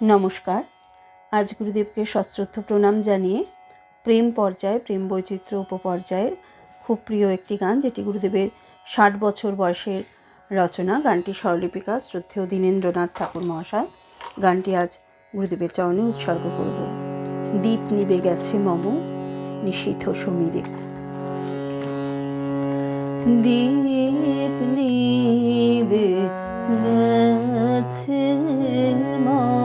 নমস্কার। আজ গুরুদেবকে সশ্রদ্ধ প্রণাম জানিয়ে প্রেম পর্যায়ে, প্রেম বৈচিত্র্য উপপর্যায়ের খুব প্রিয় একটি গান, যেটি গুরুদেবের ষাট বছর বয়সের রচনা, গানটি স্বরলিপিকা শ্রদ্ধেয় দীনেন্দ্রনাথ ঠাকুর মহাশয়। গানটি আজ গুরুদেবের চরণে উৎসর্গ করব। দ্বীপ নিবে গেছে মম, নিষিদ্ধ সমীরে। দীপ নিবে গেছে মম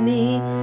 me.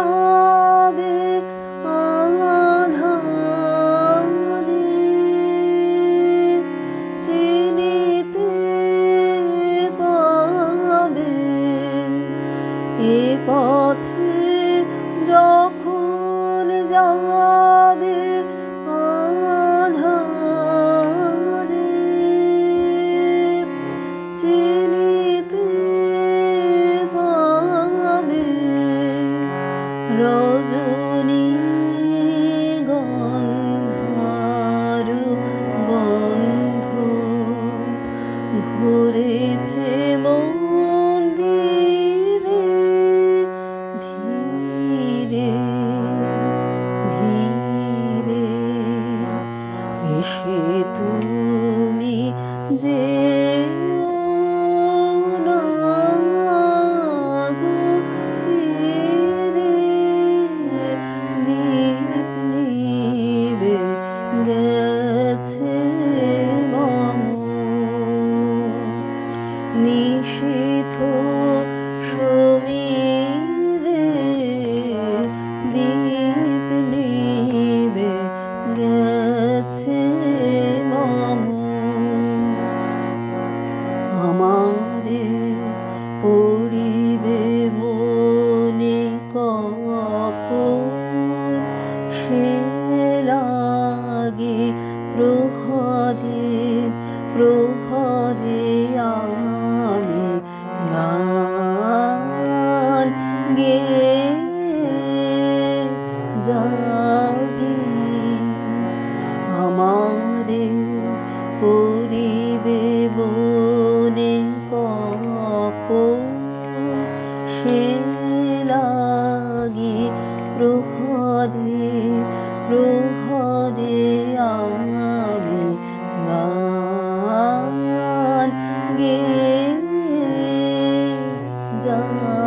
যাবে রজনী গন্ধার গন্ধ ভরেছে পড়িবে মনে কখন সে লাগে প্রহরে প্রহরে আমি গান গে প্রহরে আমি গান গে। যাবি